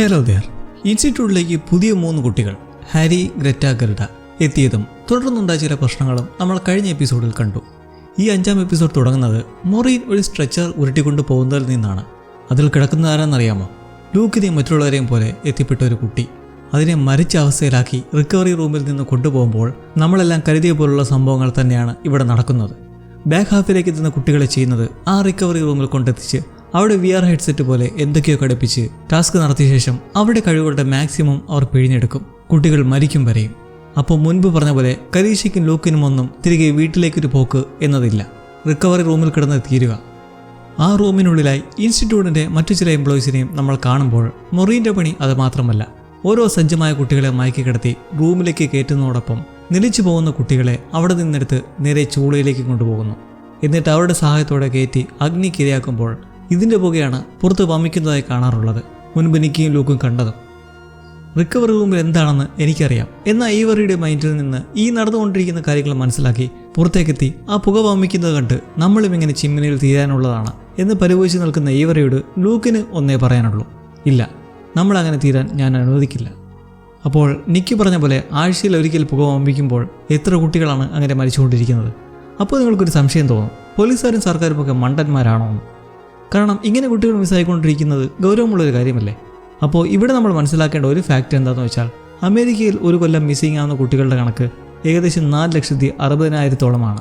Hello there ഇൻസ്റ്റിറ്റ്യൂട്ടിലേക്ക് പുതിയ മൂന്ന് കുട്ടികൾ ഹാരി ഗ്രറ്റ ഗർഡ എത്തിയതും തുടർന്നുണ്ടായ ചില പ്രശ്നങ്ങളും നമ്മൾ കഴിഞ്ഞ എപ്പിസോഡിൽ കണ്ടു. ഈ അഞ്ചാം എപ്പിസോഡ് തുടങ്ങുന്നത് മൊറീൻ ഒരു സ്ട്രെച്ചർ ഉരുട്ടിക്കൊണ്ട് പോകുന്നതിൽ നിന്നാണ്. അതിൽ കിടക്കുന്ന ആരാന്നറിയാമോ? ലൂക്കിനെയും മറ്റുള്ളവരെയും പോലെ എത്തിപ്പെട്ട ഒരു കുട്ടി. അതിനെ മരിച്ച അവസ്ഥയിലാക്കി റിക്കവറി റൂമിൽ നിന്ന് കൊണ്ടുപോകുമ്പോൾ നമ്മളെല്ലാം കരുതിയ പോലുള്ള സംഭവങ്ങൾ തന്നെയാണ് ഇവിടെ നടക്കുന്നത്. ബാക്ക് ഹാഫിലേക്ക് എത്തുന്ന കുട്ടികളെ ചെയ്യുന്നത് ആ റിക്കവറി റൂമിൽ കൊണ്ടെത്തിച്ച് അവിടെ വി ആർ ഹെഡ്സെറ്റ് പോലെ എന്തൊക്കെയോ ഘടിപ്പിച്ച് ടാസ്ക് നടത്തിയ ശേഷം അവരുടെ കഴിവുകളുടെ മാക്സിമം അവർ പിഴിഞ്ഞെടുക്കും. കുട്ടികൾ മരിക്കും വരെയും. അപ്പോൾ മുൻപ് പറഞ്ഞ പോലെ കരീഷയ്ക്കും ലൂക്കിനും ഒന്നും തിരികെ വീട്ടിലേക്കൊരു പോക്ക് എന്നതില്ല. റിക്കവറി റൂമിൽ കിടന്ന് തീരുക. ആ റൂമിനുള്ളിലായി ഇൻസ്റ്റിറ്റ്യൂട്ടിന്റെ മറ്റു ചില എംപ്ലോയീസിനെയും നമ്മൾ കാണുമ്പോൾ മൊറീന്റെ പണി അത് മാത്രമല്ല. ഓരോ സജ്ജമായ കുട്ടികളെ മയക്കി കിടത്തി റൂമിലേക്ക് കയറ്റുന്നതോടൊപ്പം നിലച്ചു പോകുന്ന കുട്ടികളെ അവിടെ നിന്നെടുത്ത് നേരെ ചൂളയിലേക്ക് കൊണ്ടുപോകുന്നു. എന്നിട്ട് അവരുടെ സഹായത്തോടെ കയറ്റി അഗ്നിക്കിരയാക്കുമ്പോൾ ഇതിന്റെ പുകയാണ് പുറത്ത് വമിക്കുന്നതായി കാണാറുള്ളത്. മുൻപ് നിക്കിയും ലൂക്കും കണ്ടതും. റിക്കവറി റൂമിൽ എന്താണെന്ന് എനിക്കറിയാം. എന്നാൽ ഈവറിയുടെ മൈൻഡിൽ നിന്ന് ഈ നടന്നുകൊണ്ടിരിക്കുന്ന കാര്യങ്ങൾ മനസ്സിലാക്കി പുറത്തേക്കെത്തി ആ പുക വമിക്കുന്നത് കണ്ട് നമ്മളും ഇങ്ങനെ ചിമ്മിനിയിൽ തീരാനുള്ളതാണ് എന്ന് പരിപോഷിച്ച് നിൽക്കുന്ന ഈവറയോട് ലൂക്കിന് ഒന്നേ പറയാനുള്ളൂ. ഇല്ല നമ്മൾ അങ്ങനെ തീരാൻ ഞാൻ അനുവദിക്കില്ല. അപ്പോൾ നിക്കി പറഞ്ഞ പോലെ ആഴ്ചയിൽ ഒരിക്കൽ പുക വമ്പിക്കുമ്പോൾ എത്ര കുട്ടികളാണ് അങ്ങനെ മരിച്ചുകൊണ്ടിരിക്കുന്നത്? അപ്പോൾ നിങ്ങൾക്കൊരു സംശയം തോന്നും. പോലീസുകാരും സർക്കാരും ഒക്കെ മണ്ടന്മാരാണോ എന്ന്. കാരണം ഇങ്ങനെ കുട്ടികൾ മിസ്സായിക്കൊണ്ടിരിക്കുന്നത് ഗൗരവമുള്ളൊരു കാര്യമല്ലേ? അപ്പോൾ ഇവിടെ നമ്മൾ മനസ്സിലാക്കേണ്ട ഒരു ഫാക്റ്റ് എന്താണെന്ന് വെച്ചാൽ അമേരിക്കയിൽ ഒരു കൊല്ലം മിസ്സിംഗ് ആവുന്ന കുട്ടികളുടെ കണക്ക് ഏകദേശം നാല് ലക്ഷത്തി അറുപതിനായിരത്തോളമാണ്.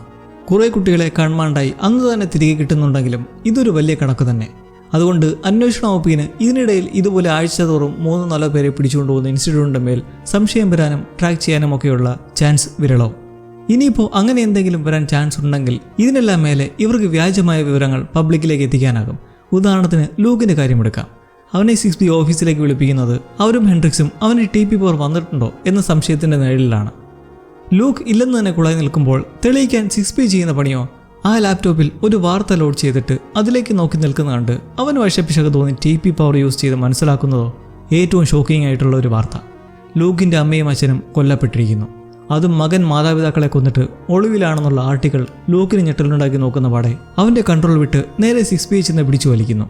കുറേ കുട്ടികളെ കൺമാണ്ടായി അന്ന് തന്നെ തിരികെ കിട്ടുന്നുണ്ടെങ്കിലും ഇതൊരു വലിയ കണക്ക് തന്നെ. അതുകൊണ്ട് അന്വേഷണ വകുപ്പിന് ഇതിനിടയിൽ ഇതുപോലെ ആഴ്ച തോറും മൂന്ന് നാലോ പേരെ പിടിച്ചുകൊണ്ടുപോകുന്ന ഇൻസ്റ്റിറ്റ്യൂട്ടിന്റെ മേൽ സംശയം വരാനും ട്രാക്ക് ചെയ്യാനും ഒക്കെയുള്ള ചാൻസ് വിരളവും. ഇനിയിപ്പോൾ അങ്ങനെ എന്തെങ്കിലും വരാൻ ചാൻസ് ഉണ്ടെങ്കിൽ ഇതിനെല്ലാം മേലെ ഇവർക്ക് വ്യാജമായ വിവരങ്ങൾ പബ്ലിക്കിലേക്ക് എത്തിക്കാനാകും. ഉദാഹരണത്തിന് ലൂക്കിന്റെ കാര്യമെടുക്കാം. അവനെ സിക്സ് ബി ഓഫീസിലേക്ക് വിളിപ്പിക്കുന്നത് അവരും ഹെൻഡ്രിക്സും അവന് ടി പി പവർ വന്നിട്ടുണ്ടോ എന്ന സംശയത്തിന്റെ നിഴലിലാണ്. ലൂക്ക് ഇല്ലെന്ന് തന്നെ കുളായി നിൽക്കുമ്പോൾ തെളിയിക്കാൻ സിക്സ് പി ചെയ്യുന്ന പണിയോ? ആ ലാപ്ടോപ്പിൽ ഒരു വാർത്ത ലോഡ് ചെയ്തിട്ട് അതിലേക്ക് നോക്കി നിൽക്കുന്ന കണ്ട് അവൻ വശപ്പിശക തോന്നി ടി പി പവർ യൂസ് ചെയ്ത് മനസ്സിലാക്കുന്നതോ? ഏറ്റവും ഷോക്കിംഗ് ആയിട്ടുള്ള ഒരു വാർത്ത. ലൂക്കിന്റെ അമ്മയും അച്ഛനും കൊല്ലപ്പെട്ടിരിക്കുന്നു. അതും മകൻ മാതാപിതാക്കളെ കൊന്നിട്ട് ഒളിവിലാണെന്നുള്ള ആർട്ടിക്കിൾ ലൂക്കിന് ഞെട്ടലുണ്ടാക്കി നോക്കുന്ന പാടെ അവന്റെ കൺട്രോൾ വിട്ട് നേരെ സിക്സ് പി ചെന്ന് പിടിച്ചു വലിക്കുന്നു.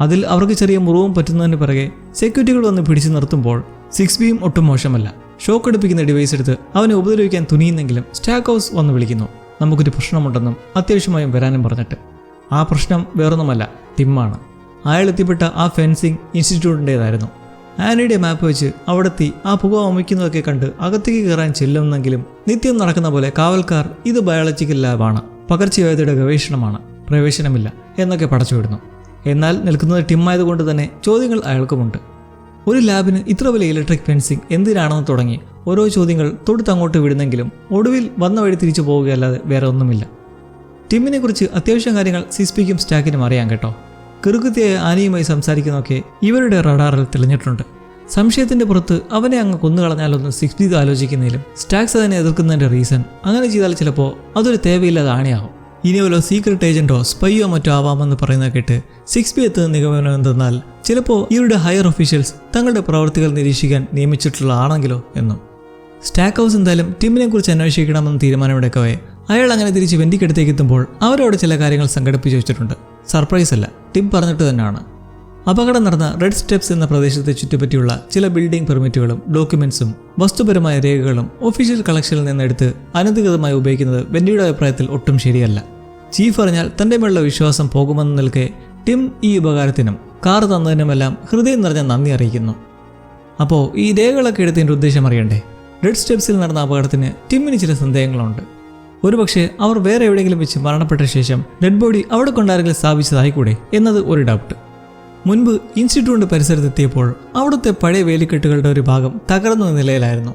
അതിൽ അവർക്ക് ചെറിയ മുറിവും പറ്റുന്നതിന് പിറകെ സെക്യൂരിറ്റികൾ വന്ന് പിടിച്ചു നിർത്തുമ്പോൾ സിക്സ് ബിയും ഒട്ടും മോശമല്ല. ഷോക്ക് അടുപ്പിക്കുന്ന ഡിവൈസ് എടുത്ത് അവനെ ഉപദ്രവിക്കാൻ തുനിയുന്നെങ്കിലും സ്റ്റാക്ക് ഹൗസ് വന്ന് വിളിക്കുന്നു. നമുക്കൊരു പ്രശ്നമുണ്ടെന്നും അത്യാവശ്യമായും വരാനും പറഞ്ഞിട്ട്. ആ പ്രശ്നം വേറൊന്നുമല്ല ടിമ്മാണ് അയാൾ എത്തിപ്പെട്ട ആ ഫെൻസിംഗ് ഇൻസ്റ്റിറ്റ്യൂട്ടിന്റേതായിരുന്നു ആനയുടെ മാപ്പ് വെച്ച് അവിടെത്തി ആ പുക വമിക്കുന്നതൊക്കെ കണ്ട് അകത്തേക്ക് കയറാൻ ചെല്ലുന്നെങ്കിലും നിത്യം നടക്കുന്ന പോലെ കാവൽക്കാർ ഇത് ബയോളജിക്കൽ ലാബാണ് പകർച്ചവ്യാധിയുടെ ഗവേഷണമാണ്. പ്രവേശനമില്ല എന്നൊക്കെ പടച്ചുവിടുന്നു എന്നാൽ നിൽക്കുന്നത് ടിമ്മായതുകൊണ്ട് തന്നെ ചോദ്യങ്ങൾ അയാൾക്കുമുണ്ട്. ഒരു ലാബിന് ഇത്ര വലിയ ഇലക്ട്രിക് ഫെൻസിങ് എന്തിനാണെന്ന് തുടങ്ങി ഓരോ ചോദ്യങ്ങൾ തൊടുത്തങ്ങോട്ട് വിടുന്നെങ്കിലും ഒടുവിൽ വന്ന വഴി തിരിച്ചു പോവുകയല്ലാതെ വേറെ ഒന്നുമില്ല. ടിമ്മിനെ കുറിച്ച് അത്യാവശ്യം കാര്യങ്ങൾ സിസ്പിക്കും സ്റ്റാക്കിനും അറിയാം കേട്ടോ. കിറുകുത്തിയായ ആനയുമായി സംസാരിക്കുന്നതൊക്കെ ഇവരുടെ റഡാറിൽ തെളിഞ്ഞിട്ടുണ്ട്. സംശയത്തിന്റെ പുറത്ത് അവനെ അങ്ങ് കൊന്നുകളഞ്ഞാലൊന്ന് സിക്സ് ബി ആലോചിക്കുന്നതിലും സ്റ്റാക്സ് അതിനെ എതിർക്കുന്നതിന്റെ റീസൺ അങ്ങനെ ചെയ്താൽ ചിലപ്പോൾ അതൊരു തേവയില്ലാതെ ആണയാവും ഇനി വല്ല സീക്രട്ട് ഏജന്റോ സ്പൈയോ മറ്റോ ആവാമെന്ന് പറയുന്നത് കേട്ട് സിക്സ് ബി എത്തുന്ന നിഗമനം എന്തെന്നാൽ ചിലപ്പോൾ ഇവരുടെ ഹയർ ഒഫീഷ്യൽസ് തങ്ങളുടെ പ്രവർത്തികൾ നിരീക്ഷിക്കാൻ നിയമിച്ചിട്ടുള്ള ആണെങ്കിലോ എന്നും. സ്റ്റാക്ക് ഹൗസ് എന്തായാലും ടീമിനെ കുറിച്ച് അന്വേഷിക്കണമെന്ന് തീരുമാനമെടുക്കവേ അയാൾ അങ്ങനെ തിരിച്ച് വെന്റിക്കടുത്തേക്ക് എത്തുമ്പോൾ അവരോട് ചില കാര്യങ്ങൾ സംഘടിപ്പിച്ചു വെച്ചിട്ടുണ്ട്. സർപ്രൈസ് അല്ല ടിം പറഞ്ഞിട്ട് തന്നെയാണ്. അപകടം നടന്ന റെഡ് സ്റ്റെപ്സ് എന്ന പ്രദേശത്തെ ചുറ്റിപ്പറ്റിയുള്ള ചില ബിൽഡിംഗ് പെർമിറ്റുകളും ഡോക്യുമെന്റ്സും വസ്തുപരമായ രേഖകളും ഒഫീഷ്യൽ കളക്ഷനിൽ നിന്നെടുത്ത് അനധികൃതമായി ഉപയോഗിക്കുന്നത് വെന്നിയുടെ അഭിപ്രായത്തിൽ ഒട്ടും ശരിയല്ല. ചീഫ് അറിഞ്ഞാൽ തന്റെ മേലുള്ള വിശ്വാസം പോകുമെന്ന് നിൽക്കെ ടിം ഈ ഉപകാരത്തിനും കാർ തന്നതിനുമെല്ലാം ഹൃദയം നിറഞ്ഞ നന്ദി അറിയിക്കുന്നു. അപ്പോൾ ഈ രേഖകളൊക്കെ എടുത്തതിന്റെ ഉദ്ദേശം അറിയണ്ടേ? റെഡ് സ്റ്റെപ്സിൽ നടന്ന അപകടത്തിന് ടിമ്മിന് ചില സന്ദേഹങ്ങളുണ്ട്. ഒരുപക്ഷെ അവർ വേറെ എവിടെയെങ്കിലും വെച്ച് മരണപ്പെട്ട ശേഷം ഡെഡ് ബോഡി അവിടെ കൊണ്ടാരെങ്കിലും സ്ഥാപിച്ചതായിക്കൂടെ എന്നത് ഒരു ഡൗട്ട് മുൻപ് ഇൻസ്റ്റിറ്റ്യൂട്ട് പരിസരത്തെത്തിയപ്പോൾ അവിടുത്തെ പഴയ വേലിക്കെട്ടുകളുടെ ഒരു ഭാഗം തകർന്ന നിലയിലായിരുന്നു.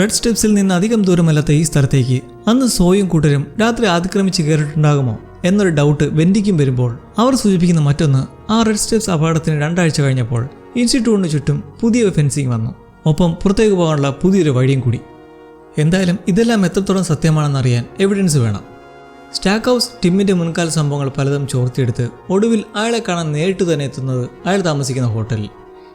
റെഡ് സ്റ്റെപ്സിൽ നിന്ന് അധികം ദൂരമല്ലാത്ത ഈ സ്ഥലത്തേക്ക് അന്ന് സോയും കൂട്ടരും രാത്രി അതിക്രമിച്ച് കയറിയിട്ടുണ്ടാകുമോ എന്നൊരു ഡൗട്ട് വെന്റിക്കും വരുമ്പോൾ അവർ സൂചിപ്പിക്കുന്ന മറ്റൊന്ന് ആ റെഡ് സ്റ്റെപ്സ് അപകടത്തിന് രണ്ടാഴ്ച കഴിഞ്ഞപ്പോൾ ഇൻസ്റ്റിറ്റ്യൂട്ടിന് ചുറ്റും പുതിയ ഫെൻസിങ് വന്നു. ഒപ്പം പുറത്തേക്ക് പോകാനുള്ള പുതിയൊരു വഴിയും കൂടി. എന്തായാലും ഇതെല്ലാം എത്രത്തോളം സത്യമാണെന്നറിയാൻ എവിഡൻസ് വേണം. സ്റ്റാക്ക് ഹൗസ് ടിമ്മിന്റെ മുൻകാല സംഭവങ്ങൾ പലതും ചോർത്തിയെടുത്ത് ഒടുവിൽ അയാളെ കാണാൻ നേരിട്ട് തന്നെ എത്തുന്നത് അയാൾ താമസിക്കുന്ന ഹോട്ടലിൽ.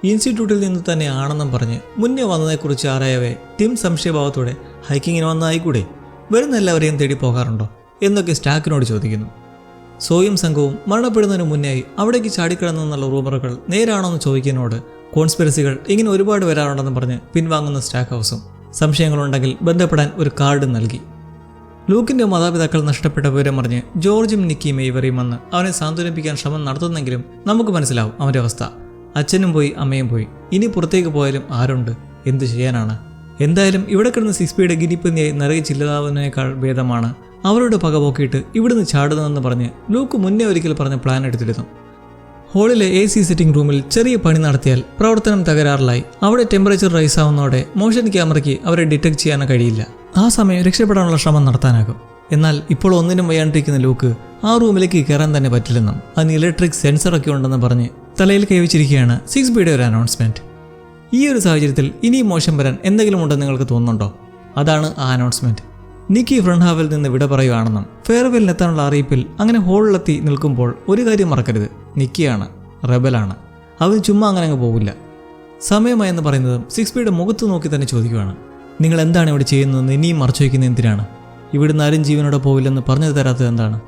ഇൻസ്റ്റിറ്റ്യൂട്ടിൽ നിന്ന് തന്നെ ആണെന്നും പറഞ്ഞ് മുന്നേ വന്നതിനെക്കുറിച്ച് ആരായവേ ടിം സംശയഭാവത്തോടെ ഹൈക്കിങ്ങിന് വന്നായിക്കൂടെ വരുന്ന എല്ലാവരെയും തേടി പോകാറുണ്ടോ? എന്നൊക്കെ സ്റ്റാക്കിനോട് ചോദിക്കുന്നു. സോയും സംഘവും മരണപ്പെടുന്നതിന് മുന്നേ അവിടേക്ക് ചാടിക്കിടന്നെന്നുള്ള റൂമറുകൾ നേരാണോ എന്ന് ചോദിക്കുന്നതിനോട് കോൺസ്പിറസികൾ ഇങ്ങനെ ഒരുപാട് വരാറുണ്ടെന്ന് പറഞ്ഞ് പിൻവാങ്ങുന്ന സ്റ്റാക്ക് ഹൗസും സംശയങ്ങളുണ്ടെങ്കിൽ ബന്ധപ്പെടാൻ ഒരു കാർഡ് നൽകി. ലൂക്കിന്റെ മാതാപിതാക്കൾ നഷ്ടപ്പെട്ട വിവരം അറിഞ്ഞ് ജോർജും നിക്കിയും ഇവരെയും വന്ന് അവനെ സാന്ത്വനിപ്പിക്കാൻ ശ്രമം നടത്തുന്നെങ്കിലും നമുക്ക് മനസ്സിലാവും അവന്റെ അവസ്ഥ. അച്ഛനും പോയി അമ്മയും പോയി. ഇനി പുറത്തേക്ക് പോയാലും ആരുണ്ട്? എന്തു ചെയ്യാനാണ്? എന്തായാലും ഇവിടെ കിടന്ന് സിക്സ് പിയുടെ ഗിരിപ്പന്നിയായി നിറയെ ചില്ലതാവുന്നതിനേക്കാൾ ഭേദമാണ്. അവരോട് പക പോക്കിയിട്ട് ഇവിടുന്ന് ചാടുന്നതെന്ന് പറഞ്ഞ് ലൂക്ക് മുന്നേ ഒരിക്കൽ പറഞ്ഞ പ്ലാൻ എടുത്തിരുന്നു. ഹാളിലെ എ സി സിറ്റിംഗ് റൂമിൽ ചെറിയ പണി നടത്തിയാൽ പ്രവർത്തനം തകരാറിലായി. അവിടെ ടെമ്പറേച്ചർ റൈസ് ആവുന്നതോടെ മോഷൻ ക്യാമറയ്ക്ക് അവരെ ഡിറ്റക്ട് ചെയ്യാൻ കഴിയില്ല. ആ സമയം രക്ഷപ്പെടാനുള്ള ശ്രമം നടത്താനാകും. എന്നാൽ ഇപ്പോൾ ഒന്നിനും വയ്യാണ്ടിരിക്കുന്ന ലൂക്ക് ആ റൂമിലേക്ക് കയറാൻ തന്നെ പറ്റില്ലെന്നും അതിന് ഇലക്ട്രിക് സെൻസർ ഒക്കെ ഉണ്ടെന്ന് പറഞ്ഞ് തലയിൽ കൈവച്ചിരിക്കുകയാണ് സിക്സ് ബിയുടെ ഒരു അനൗൺസ്മെന്റ് ഈ ഒരു സാഹചര്യത്തിൽ ഇനിയും മോശം വരാൻ എന്തെങ്കിലും ഉണ്ടെന്ന് നിങ്ങൾക്ക് തോന്നുന്നുണ്ടോ? അതാണ് ആ അനൗൺസ്മെന്റ് നിക്കി ഫ്രണ്ട് ഹാവിൽ നിന്ന് വിട പറയുകയാണെന്നും ഫെയർവെല്ലിനെത്താനുള്ള അറിയിപ്പിൽ അങ്ങനെ ഹോളിലെത്തി നിൽക്കുമ്പോൾ ഒരു കാര്യം മറക്കരുത്. നിക്കിയാണ് റെബലാണ്. അവൻ ചുമ്മാ അങ്ങനെ അങ്ങ് പോകില്ല സമയമായെന്ന് പറയുന്നതും സിക്സ് പിയുടെ മുഖത്ത് നോക്കി തന്നെ ചോദിക്കുകയാണ് നിങ്ങൾ എന്താണ് ഇവിടെ ചെയ്യുന്നതെന്ന് ഇനിയും മറച്ചു വയ്ക്കുന്നത് എന്തിനാണ്? ഇവിടുന്ന് ആരും ജീവനോടെ പോവില്ലെന്ന് പറഞ്ഞു തരാത്തത് എന്താണ്?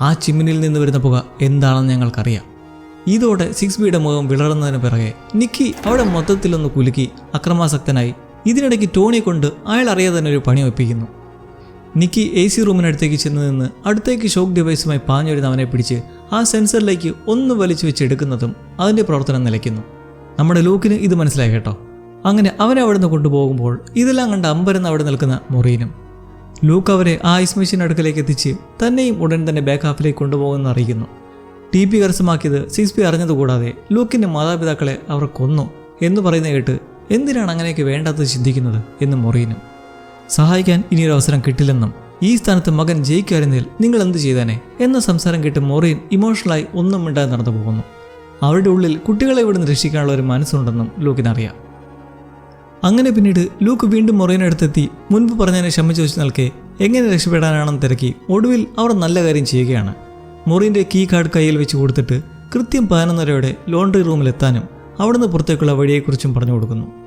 ആ ചിമ്മിനിൽ നിന്ന് വരുന്ന പുക എന്താണെന്ന് ഞങ്ങൾക്കറിയാം. ഇതോടെ സിക്സ് ബിയുടെ മുഖം വിളറുന്നതിന് പിറകെ നിക്കി അവിടെ മൊത്തത്തിലൊന്ന് കുലുക്കി അക്രമാസക്തനായി ഇതിനിടയ്ക്ക് ടോണി കൊണ്ട് അയാൾ അറിയാതെ തന്നെ ഒരു പണി ഒപ്പിക്കുന്നു. നിക്കി എ സി റൂമിനടുത്തേക്ക് ചെന്ന് നിന്ന് അടുത്തേക്ക് ഷോക്ക് ഡിവൈസുമായി പാഞ്ഞൊരുന്ന് അവനെ പിടിച്ച് ആ സെൻസറിലേക്ക് ഒന്ന് വലിച്ചു വെച്ച് എടുക്കുന്നതും അതിന്റെ പ്രവർത്തനം നിലയ്ക്കുന്നു. നമ്മുടെ ലൂക്കിന് ഇത് മനസ്സിലായി കേട്ടോ. അങ്ങനെ അവനെ അവിടുന്ന് കൊണ്ടുപോകുമ്പോൾ ഇതെല്ലാം കണ്ട് അമ്പരന്ന് അവിടെ നിൽക്കുന്ന മൊറീനും. ലൂക്ക് അവരെ ആ ഐസ് മെഷീൻ അടുക്കലേക്ക് എത്തിച്ച് തന്നെയും ഉടൻ തന്നെ ബാക്ക് ഹാഫിലേക്ക് കൊണ്ടുപോകുമെന്ന് അറിയിക്കുന്നു. ടി പി കരസ്ഥമാക്കിയത് സിക്സ് പി അറിഞ്ഞതുകൂടാതെ ലൂക്കിന്റെ മാതാപിതാക്കളെ അവർ കൊന്നു എന്ന് പറയുന്ന കേട്ട് എന്തിനാണ് അങ്ങനെയൊക്കെ വേണ്ടാത്തത് ചിന്തിക്കുന്നത് എന്ന് മൊറീനും. സഹായിക്കാൻ ഇനിയൊരവസരം കിട്ടില്ലെന്നും ഈ സ്ഥാനത്ത് മകൻ ജയിക്കായിരുന്നതിൽ നിങ്ങൾ എന്ത് ചെയ്തേനെ? എന്ന സംസാരം കേട്ട് മൊറീൻ ഇമോഷണലായി ഒന്നും മിണ്ടാതെ നടന്നു പോകുന്നു. അവരുടെ ഉള്ളിൽ കുട്ടികളെ ഇവിടുന്ന് രക്ഷിക്കാനുള്ള ഒരു മനസ്സുണ്ടെന്നും ലൂക്കിനറിയാം അങ്ങനെ പിന്നീട് ലൂക്ക് വീണ്ടും മൊറീനടുത്തെത്തി മുൻപ് പറഞ്ഞതിനെ ക്ഷമ ചോദിച്ചു നിൽക്കെ എങ്ങനെ രക്ഷപ്പെടാനാണെന്ന് തിരക്കി ഒടുവിൽ അവർ നല്ല കാര്യം ചെയ്യുകയാണ്. മൊറീന്റെ കീ കാർഡ് കയ്യിൽ വെച്ച് കൊടുത്തിട്ട് കൃത്യം പതിനൊന്നരയോടെ ലോണ്ടറി റൂമിലെത്താനും അവിടുന്ന് പുറത്തേക്കുള്ള വഴിയെക്കുറിച്ചും പറഞ്ഞു കൊടുക്കുന്നു.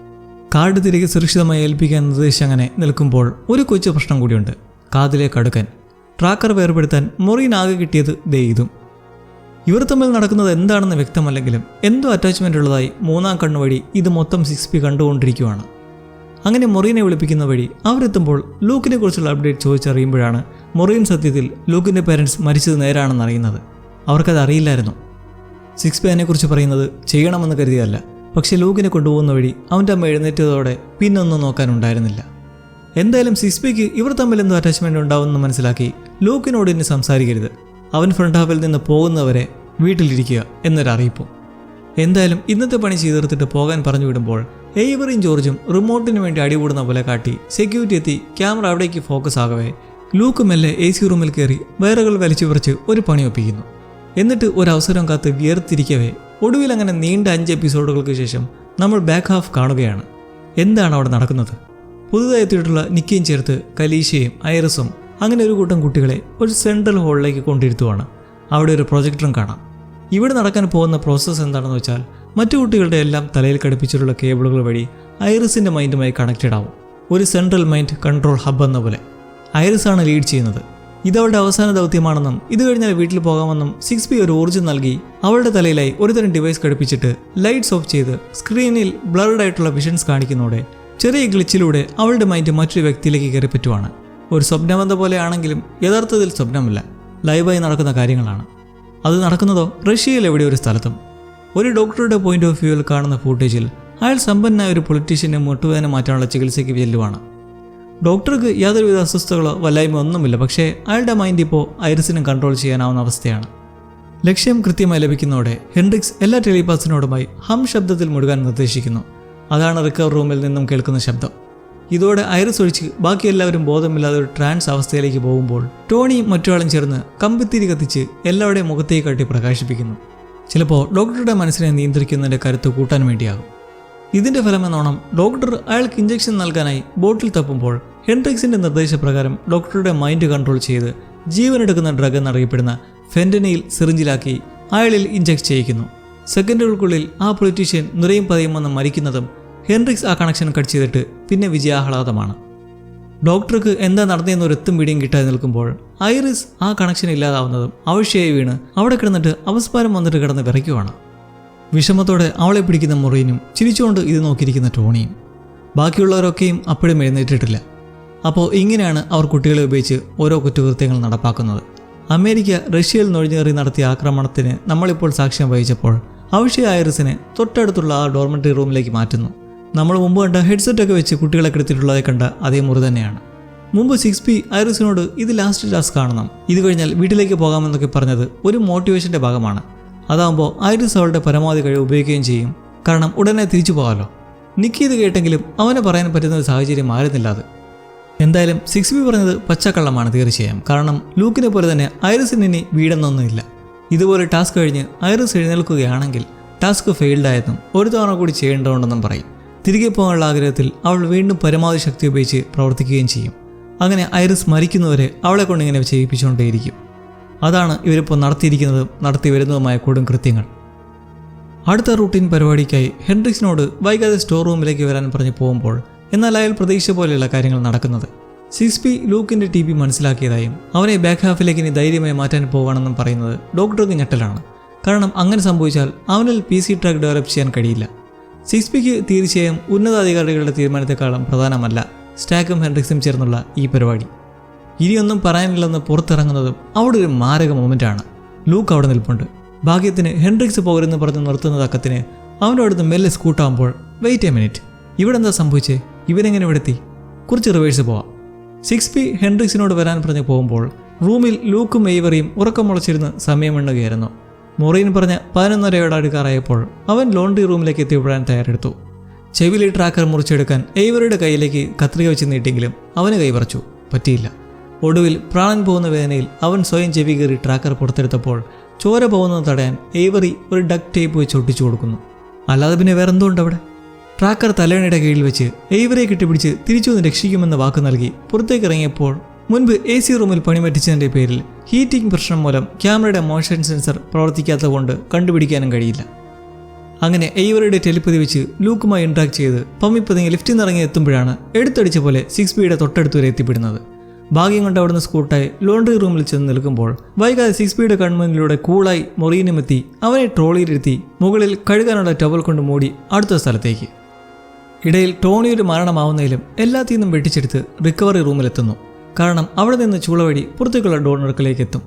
കാർഡ് തിരികെ സുരക്ഷിതമായി ഏൽപ്പിക്കാൻ നിർദ്ദേശിച്ച് അങ്ങനെ നിൽക്കുമ്പോൾ ഒരു കൊച്ചു പ്രശ്നം കൂടിയുണ്ട്. കാതിലെ കടുക്കൻ. ട്രാക്കർ വേർപെടുത്താൻ മൊറീൻ ആകെ കിട്ടിയത് ദേ ഇവർ തമ്മിൽ നടക്കുന്നത് എന്താണെന്ന് വ്യക്തമല്ലെങ്കിലും എന്തോ അറ്റാച്ച്മെന്റ് ഉള്ളതായി മൂന്നാം കണ്ണു വഴി ഇത് മൊത്തം സിക്സ് പി കണ്ടുകൊണ്ടിരിക്കുകയാണ് അങ്ങനെ മൊറീനെ വിളിപ്പിക്കുന്ന വഴി അവരെത്തുമ്പോൾ ലൂക്കിനെ കുറിച്ചുള്ള അപ്ഡേറ്റ് ചോദിച്ചറിയുമ്പോഴാണ് മൊറീൻ സത്യത്തിൽ ലൂക്കിന്റെ പേരൻസ് മരിച്ചത് നേരാണെന്ന് അറിയുന്നത് അവർക്കത് അറിയില്ലായിരുന്നു. സിക്സ് പി അതിനെക്കുറിച്ച് പറയുന്നത് ചെയ്യണമെന്ന് കരുതിയതല്ല. പക്ഷേ ലൂക്കിനെ കൊണ്ടുപോകുന്ന വഴി അവന്റെ അമ്മ എഴുന്നേറ്റതോടെ പിന്നൊന്നും നോക്കാനുണ്ടായിരുന്നില്ല. എന്തായാലും സിസ്ബിക്ക് ഇവർ തമ്മിൽ എന്തോ അറ്റാച്ച്മെന്റ് ഉണ്ടാവുമെന്ന് മനസ്സിലാക്കി ലൂക്കിനോട് ഇനി സംസാരിക്കരുത്. അവൻ ഫ്രണ്ട് ഹാഫിൽ നിന്ന് പോകുന്നവരെ വീട്ടിലിരിക്കുക എന്നൊരു അറിയിപ്പും എന്തായാലും ഇന്നത്തെ പണി ചെയ്തെടുത്തിട്ട് പോകാൻ പറഞ്ഞു വിടുമ്പോൾ എയ്വറിയും ജോർജും റിമോട്ടിന് വേണ്ടി അടികൂടുന്ന പോലെ കാട്ടി സെക്യൂരിറ്റി എത്തി ക്യാമറ അവിടേക്ക് ഫോക്കസ് ആകവേ ലൂക്ക് മെല്ലെ എ സി റൂമിൽ കയറി വയറുകൾ വലിച്ചു പറിച്ച് ഒരു പണി ഒപ്പിക്കുന്നു. എന്നിട്ട് ഒരു അവസരം കാത്ത് വിയർത്തിരിക്കവേ ഒടുവിൽ അങ്ങനെ നീണ്ട അഞ്ച് എപ്പിസോഡുകൾക്ക് ശേഷം നമ്മൾ ബാക്ക് ഹാഫ് കാണുകയാണ്. എന്താണ് അവിടെ നടക്കുന്നത്? പുതുതായി എത്തിയിട്ടുള്ള നിക്കിയും ചേർത്ത് കലീശയും ഐറസും അങ്ങനെ ഒരു കൂട്ടം കുട്ടികളെ ഒരു സെൻട്രൽ ഹാളിലേക്ക് കൊണ്ടിരുത്തുവാണ്. അവിടെ ഒരു പ്രൊജക്ടറും കാണാം. ഇവിടെ നടക്കാൻ പോകുന്ന പ്രോസസ്സ് എന്താണെന്ന് വെച്ചാൽ മറ്റു കുട്ടികളുടെ എല്ലാം തലയിൽ ഘടിപ്പിച്ചിട്ടുള്ള കേബിളുകൾ വഴി ഐറിസിന്റെ മൈൻഡുമായി കണക്റ്റഡ് ആവും. ഒരു സെൻട്രൽ മൈൻഡ് കൺട്രോൾ ഹബ് എന്ന പോലെ. ആണ് ലീഡ് ചെയ്യുന്നത്. ഇതവളുടെ അവസാന ദൗത്യമാണെന്നും ഇത് കഴിഞ്ഞാൽ വീട്ടിൽ പോകാമെന്നും സിക്സ് പി ഒരു ഊർജം നൽകി. അവളുടെ തലയിലായി ഒരുതരം ഡിവൈസ് ഘടിപ്പിച്ചിട്ട് ലൈറ്റ്സ് ഓഫ് ചെയ്ത് സ്ക്രീനിൽ ബ്ലർഡ് ആയിട്ടുള്ള വിഷൻസ് കാണിക്കുന്നതോടെ ചെറിയ ഗ്ലിച്ചിലൂടെ അവളുടെ മൈൻഡ് മറ്റൊരു വ്യക്തിയിലേക്ക് കയറിപ്പറ്റുവാണ്. ഒരു സ്വപ്നബന്ധ പോലെയാണെങ്കിലും യഥാർത്ഥത്തിൽ സ്വപ്നമല്ല. ലൈവായി നടക്കുന്ന കാര്യങ്ങളാണ്. അത് നടക്കുന്നതോ റഷ്യയിൽ എവിടെ ഒരു സ്ഥലത്തും. ഒരു ഡോക്ടറുടെ പോയിന്റ് ഓഫ് വ്യൂവിൽ കാണുന്ന ഫൂട്ടേജിൽ അയാൾ സമ്പന്നനായ ഒരു പൊളിറ്റീഷ്യനെ മുട്ടുവേദന മാറ്റാനുള്ള ചികിത്സയ്ക്ക് ചെല്ലുവാണ്. ഡോക്ടർക്ക് യാതൊരുവിധ അസ്വസ്ഥതകളോ വല്ലായ്മ ഒന്നുമില്ല. പക്ഷേ അയാളുടെ മൈൻഡ് ഇപ്പോൾ ഐറിസിനും കൺട്രോൾ ചെയ്യാനാവുന്ന അവസ്ഥയാണ്. ലക്ഷ്യം കൃത്യമായി ലഭിക്കുന്നതോടെ ഹെൻഡ്രിക്സ് എല്ലാ ടെലിപാസിനോടുമായി ഹം ശബ്ദത്തിൽ മുഴുകാൻ നിർദ്ദേശിക്കുന്നു. അതാണ് റിക്കവർ റൂമിൽ നിന്നും കേൾക്കുന്ന ശബ്ദം. ഇതോടെ ഐറിസ് ഒഴിച്ച് ബാക്കി എല്ലാവരും ബോധമില്ലാതെ ഒരു ട്രാൻസ് അവസ്ഥയിലേക്ക് പോകുമ്പോൾ ടോണിയും മറ്റൊരാളും ചേർന്ന് കമ്പിത്തിരി കത്തിച്ച് എല്ലാവരുടെയും മുഖത്തേക്ക് കാട്ടി പ്രകാശിപ്പിക്കുന്നു. ചിലപ്പോൾ ഡോക്ടറുടെ മനസ്സിനെ നിയന്ത്രിക്കുന്നതിന്റെ കരുത്ത് കൂട്ടാൻ വേണ്ടിയാകും. ഇതിന്റെ ഫലമെന്നോണം ഡോക്ടർ അയാൾക്ക് ഇഞ്ചക്ഷൻ നൽകാനായി ബോട്ടിൽ തപ്പുമ്പോൾ ഹെൻഡ്രിക്സിന്റെ നിർദ്ദേശപ്രകാരം ഡോക്ടറുടെ മൈൻഡ് കൺട്രോൾ ചെയ്ത് ജീവനെടുക്കുന്ന ഡ്രഗ് എന്നറിയപ്പെടുന്ന ഫെന്റനയിൽ സിറിഞ്ചിലാക്കി അയാളിൽ ഇഞ്ചക്ട് ചെയ്യിക്കുന്നു. സെക്കൻഡുകൾക്കുള്ളിൽ ആ പൊളിറ്റീഷ്യൻ നിറയും പതയും വന്ന് മരിക്കുന്നതും ഹെൻറിക്സ് ആ കണക്ഷൻ കട്ട് ചെയ്തിട്ട് പിന്നെ വിജയാഹ്ലാദമാണ്. ഡോക്ടർക്ക് എന്താ നടന്നതെന്ന് ഒരു എത്തും പിടിയും കിട്ടാതെ നിൽക്കുമ്പോൾ ഐറിസ് ആ കണക്ഷൻ ഇല്ലാതാവുന്നതും ആവശ്യമായി വീണ് അവിടെ കിടന്നിട്ട് അവസ്മാരം വന്നിട്ട് കിടന്ന് വിറയ്ക്കുവാണ്. വിഷമത്തോടെ അവളെ പിടിക്കുന്ന മുറിയനും ചിരിച്ചുകൊണ്ട് ഇത് നോക്കിയിരിക്കുന്ന ടോണിയും. ബാക്കിയുള്ളവരൊക്കെയും അപ്പോഴും എഴുന്നേറ്റിട്ടില്ല. അപ്പോൾ ഇങ്ങനെയാണ് അവർ കുട്ടികളെ ഉപയോഗിച്ച് ഓരോ കുറ്റകൃത്യങ്ങൾ നടപ്പാക്കുന്നത്. അമേരിക്ക റഷ്യയിൽ നുഴഞ്ഞേറി നടത്തിയ ആക്രമണത്തിന് നമ്മളിപ്പോൾ സാക്ഷ്യം വഹിച്ചപ്പോൾ അവിഷയ ഐറിസിനെ തൊട്ടടുത്തുള്ള ആ ഡോർമെറ്ററി റൂമിലേക്ക് മാറ്റുന്നു. നമ്മൾ മുമ്പ് കണ്ട ഹെഡ്സെറ്റൊക്കെ വെച്ച് കുട്ടികളെ കിടത്തിയിട്ടുള്ളതായി കണ്ട അതേ മുറി തന്നെയാണ്. മുമ്പ് സിക്സ് പി ഐറിസിനോട് ഇത് ലാസ്റ്റ് ടാസ്ക് കാണണം. ഇത് കഴിഞ്ഞാൽ വീട്ടിലേക്ക് പോകാമെന്നൊക്കെ പറഞ്ഞത് ഒരു മോട്ടിവേഷന്റെ ഭാഗമാണ്. അതാകുമ്പോൾ ഐറിസ് അവളുടെ പരമാവധി കഴിവ് ഉപയോഗിക്കുകയും ചെയ്യും. കാരണം ഉടനെ തിരിച്ചു പോകാമല്ലോ നിക്കി ഇത് കേട്ടെങ്കിലും അവനെ പറയാൻ പറ്റുന്ന ഒരു സാഹചര്യം ആയിരുന്നില്ല അത് എന്തായാലും സിക്സ് ബി പറഞ്ഞത് പച്ചക്കള്ളമാണ് തീർച്ചയായും. കാരണം ലൂക്കിനെ പോലെ തന്നെ ഐറിസിന് ഇനി വീടെന്നൊന്നുമില്ല. ഇതുപോലെ ടാസ്ക് കഴിഞ്ഞ് ഐറിസ് എഴുന്നേൽക്കുകയാണെങ്കിൽ ടാസ്ക് ഫെയിൽഡ് ആയെന്നും ഒരു തവണ കൂടി ചെയ്യേണ്ടതുണ്ടെന്നും പറയും. തിരികെ പോകാനുള്ള ആഗ്രഹത്തിൽ അവൾ വീണ്ടും പരമാവധി ശക്തി ഉപയോഗിച്ച് പ്രവർത്തിക്കുകയും ചെയ്യും. അങ്ങനെ ഐറിസ് മരിക്കുന്നവരെ അവളെ കൊണ്ടിങ്ങനെ ചെയ്യിപ്പിച്ചുകൊണ്ടേയിരിക്കും അതാണ് ഇവരിപ്പോൾ നടത്തിയിരിക്കുന്നതും നടത്തി വരുന്നതുമായ കൊടും കൃത്യങ്ങൾ. അടുത്ത റൂട്ടീൻ പരിപാടിക്കായി ഹെൻഡ്രിക്സിനോട് വൈകാതെ സ്റ്റോർ റൂമിലേക്ക് വരാൻ പറഞ്ഞ് പോകുമ്പോൾ എന്നാൽ അയാൾ പ്രതീക്ഷ പോലെയുള്ള കാര്യങ്ങൾ നടക്കുന്നത്. സിക്സ് പി ലൂക്കിന്റെ ടി പി മനസ്സിലാക്കിയതായും അവനെ ബാക്ക് ഹാഫിലേക്ക് ഇനി ധൈര്യമായി മാറ്റാൻ പോവുകയാണെന്നും പറയുന്നത് ഡോക്ടർക്ക് ഞെട്ടലാണ്. കാരണം അങ്ങനെ സംഭവിച്ചാൽ അവനിൽ പി സി ട്രാക്ക് ഡെവലപ്പ് ചെയ്യാൻ കഴിയില്ല. സിക്സ് പിക്ക് തീർച്ചയായും ഉന്നതാധികാരികളുടെ തീരുമാനത്തെക്കാളും പ്രധാനമല്ല സ്റ്റാക്കും ഹെൻഡ്രിക്സും ചേർന്നുള്ള ഈ പരിപാടി. ഇനിയൊന്നും പറയാനില്ലെന്ന് പുറത്തിറങ്ങുന്നതും അവിടെ ഒരു മാരക മൊമെന്റാണ് ലൂക്ക് അവിടെ നിൽപ്പുണ്ട്. ഭാഗ്യത്തിന് ഹെൻഡ്രിക്സ് പോകരുന്ന് പറഞ്ഞ് നിർത്തുന്ന തക്കത്തിന് അടുത്ത് മെല്ലെ സ്കൂട്ടാകുമ്പോൾ വെയിറ്റ് എ മിനിറ്റ് ഇവിടെ എന്താ സംഭവിച്ചേ? ഇവരെങ്ങനെ ഇവിടെ എത്തി കുറച്ച് റിവേഴ്സ് പോവാം. സിക്സ് പി ഹെൻഡ്രിക്സിനോട് വരാൻ പറഞ്ഞ് പോകുമ്പോൾ റൂമിൽ ലൂക്കും മെയ്വറിയും ഉറക്കം മുളച്ചിരുന്ന് സമയമെണ്ണുകയായിരുന്നു മൊറീൻ പറഞ്ഞ പതിനൊന്നരയോട് അടുക്കാറായപ്പോൾ അവൻ ലോണ്ടറി റൂമിലേക്ക് എത്തിപ്പെടാൻ തയ്യാറെടുത്തു. ചെവിലി ട്രാക്കർ മുറിച്ചെടുക്കാൻ എയ്വറിയുടെ കയ്യിലേക്ക് കത്രിക വെച്ച് നീട്ടിയെങ്കിലും അവന് കൈവറച്ചു പറ്റിയില്ല. ഒടുവിൽ പ്രാണൻ പോകുന്ന വേദനയിൽ അവൻ സ്വയം ചെവി കയറി ട്രാക്കർ പുറത്തെടുത്തപ്പോൾ ചോര പോകുന്നത് തടയാൻ ഏവറി ഒരു ഡക് ടേപ്പ് വെച്ച് ഒട്ടിച്ചു കൊടുക്കുന്നു. അല്ലാതെ പിന്നെ വേറെ വേറെന്തോണ്ട് അവിടെ? ട്രാക്കർ തലേണയുടെ കീഴിൽ വെച്ച് ഏവറിയെ കെട്ടിപ്പിടിച്ച് തിരിച്ചു വന്ന് രക്ഷിക്കുമെന്ന് വാക്ക് നൽകി പുറത്തേക്ക് ഇറങ്ങിയപ്പോൾ മുൻപ് എ സി റൂമിൽ പണിമറ്റിച്ചതിന്റെ പേരിൽ ഹീറ്റിംഗ് പ്രശ്നം മൂലം ക്യാമറയുടെ മോഷൻ സെൻസർ പ്രവർത്തിക്കാത്തതുകൊണ്ട് കണ്ടുപിടിക്കാനും കഴിയില്ല. അങ്ങനെ എയ്വറുടെ ടെലിപ്പതി വെച്ച് ലൂക്കുമായി ഇൻട്രാക്ട് ചെയ്ത് പമ്മിപ്പതിങ്ങി ലിഫ്റ്റിൽ നിന്ന് ഇറങ്ങി എത്തുമ്പോഴാണ് എടുത്തടിച്ച പോലെ സിക്സ് ബിയുടെ തൊട്ടടുത്ത് വരെ എത്തിപ്പെടുന്നത്. ഭാഗ്യം കൊണ്ട് അവിടുന്ന് സ്കൂട്ടായി ലോണ്ടറി റൂമിൽ ചെന്ന് നിൽക്കുമ്പോൾ വൈകാതെ സിക്സ് ബിയുടെ കൺമുന്നിലൂടെ കൂളായി മൊറീനുമെത്തി അവനെ ട്രോളിയിലിരുത്തി മുകളിൽ കഴുകാനുള്ള ടവൽ കൊണ്ട് മൂടി അടുത്ത സ്ഥലത്തേക്ക്. ഇടയിൽ ടോണി ഒരു മരണമാവുന്നതിലും എല്ലാത്തിൽ നിന്നും വെട്ടിച്ചെടുത്ത് റിക്കവറി റൂമിലെത്തുന്നു. കാരണം അവിടെ നിന്ന് ചൂളവഴി പുറത്തേക്കുള്ള ഡോണർക്കിലേക്ക് എത്തും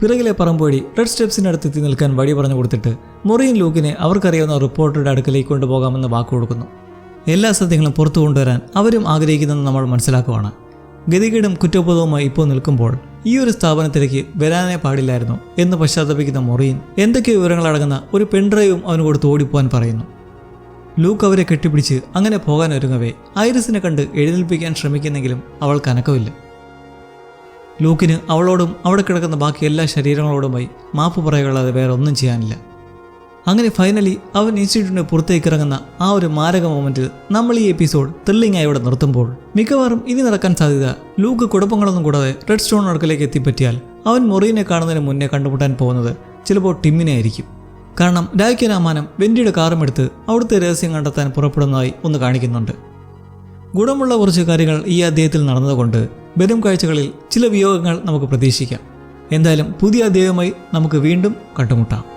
പിറകിലെ പറമ്പ് വഴി റെഡ് സ്റ്റെപ്സിനടുത്ത് എത്തി നിൽക്കാൻ വഴി പറഞ്ഞു കൊടുത്തിട്ട് മൊറിയൻ ലൂക്കിനെ അവർക്കറിയാവുന്ന റിപ്പോർട്ടറുടെ അടുക്കലേക്ക് കൊണ്ടുപോകാമെന്ന് വാക്ക് കൊടുക്കുന്നു. എല്ലാ സത്യങ്ങളും പുറത്തു കൊണ്ടുവരാൻ അവരും ആഗ്രഹിക്കുന്നെന്ന് നമ്മൾ മനസ്സിലാക്കുവാണ്. ഗതികേടും കുറ്റബോധവുമായി ഇപ്പോൾ നിൽക്കുമ്പോൾ ഈ ഒരു സ്ഥാപനത്തിലേക്ക് വരാനേ പാടില്ലായിരുന്നു എന്ന് പശ്ചാത്തപിക്കുന്ന മൊറീൻ എന്തൊക്കെ വിവരങ്ങളടങ്ങുന്ന ഒരു പെൺഡ്രൈവും അവന് കൊടുത്ത് ഓടിപ്പോവാൻ പറയുന്നു. ലൂക്ക് അവരെ കെട്ടിപ്പിടിച്ച് അങ്ങനെ പോകാൻ ഒരുങ്ങവേ ഐറിസിനെ കണ്ട് എഴുന്നേൽപ്പിക്കാൻ ശ്രമിക്കുന്നെങ്കിലും അവൾ കനക്കമില്ല ലൂക്കിന് അവളോടും അവിടെ കിടക്കുന്ന ബാക്കി എല്ലാ ശരീരങ്ങളോടുമായി മാപ്പ് പറയുകളാതെ വേറെ ഒന്നും ചെയ്യാനില്ല. അങ്ങനെ ഫൈനലി അവൻ ഇൻസ്റ്റിറ്റ്യൂട്ടിന് പുറത്തേക്ക് ഇറങ്ങുന്ന ആ ഒരു മാരക മൊമെന്റിൽ നമ്മൾ ഈ എപ്പിസോഡ് ത്രില്ലിംഗ് ആയി ഇവിടെ നിർത്തുമ്പോൾ മിക്കവാറും ഇനി നടക്കാൻ സാധ്യത ലൂക്ക് കുഴപ്പങ്ങളൊന്നും കൂടാതെ റെഡ് സ്റ്റോൺ അടുക്കലേക്ക് എത്തിപ്പറ്റിയാൽ അവൻ മൊറീനെ കാണുന്നതിന് മുന്നേ കണ്ടുമുട്ടാൻ പോകുന്നത് ചിലപ്പോൾ ടിമ്മിനെ ആയിരിക്കും. കാരണം രായ്ക്കനാമാനം വെൻഡിയുടെ കാറും എടുത്ത് അവിടുത്തെ രഹസ്യം കണ്ടെത്താൻ പുറപ്പെടുന്നതായി ഒന്ന് കാണിക്കുന്നുണ്ട്. ഗുണമുള്ള കുറച്ച് കാര്യങ്ങൾ ഈ അധ്യായത്തിൽ നടന്നതുകൊണ്ട് വരും കാഴ്ചകളിൽ ചില വിയോഗങ്ങൾ നമുക്ക് പ്രതീക്ഷിക്കാം. എന്തായാലും പുതിയ അദ്ദേഹവുമായി നമുക്ക് വീണ്ടും കണ്ടുമുട്ടാം.